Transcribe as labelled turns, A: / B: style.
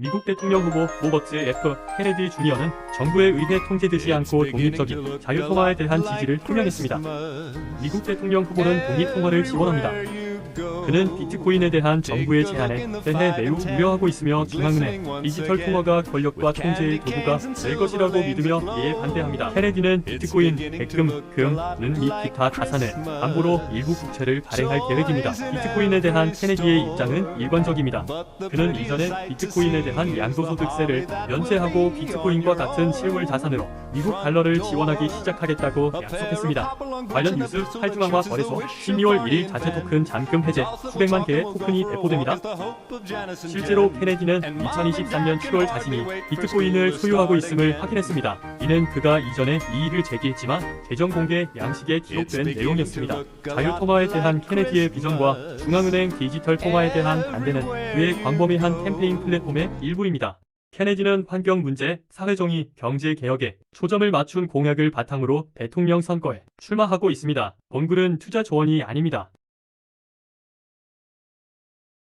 A: 미국 대통령 후보 로버트 F. 케네디 주니어는 정부에 의해 통제되지 않고 독립적인 자유통화에 대한 지지를 표명했습니다. 미국 대통령 후보는 독립통화를 지원합니다. 그는 비트코인에 대한 정부의 제한에 대해 매우 우려하고 있으며 중앙은행 디지털 통화가 권력과 통제의 도구가 될 것이라고 믿으며 이에 반대합니다. 케네디는 비트코인, 백금, 금, 및 기타 자산을 담보로 일부 국채를 발행할 계획입니다. 비트코인에 대한 케네디의 입장은 일관적입니다. 그는 이전에 비트코인에 대한 양도소득세를 면제하고 비트코인과 같은 실물 자산으로 미국 달러를 지원하기 시작하겠다고 약속했습니다. 관련 뉴스 활중앙화 거래소 12월 1일 자체 토큰 잔금 해제 수백만 개의 토큰이 배포됩니다. 실제로 케네디는 2023년 7월 자신이 비트코인을 소유하고 있음을 확인했습니다. 이는 그가 이전에 이의를 제기했지만 재정 공개 양식에 기록된 내용이었습니다. 자유통화에 대한 케네디의 비전과 중앙은행 디지털 통화에 대한 반대는 그의 광범위한 캠페인 플랫폼의 일부입니다. 케네디는 환경 문제, 사회정의, 경제 개혁에 초점을 맞춘 공약을 바탕으로 대통령 선거에 출마하고 있습니다. 본글은 투자 조언이 아닙니다.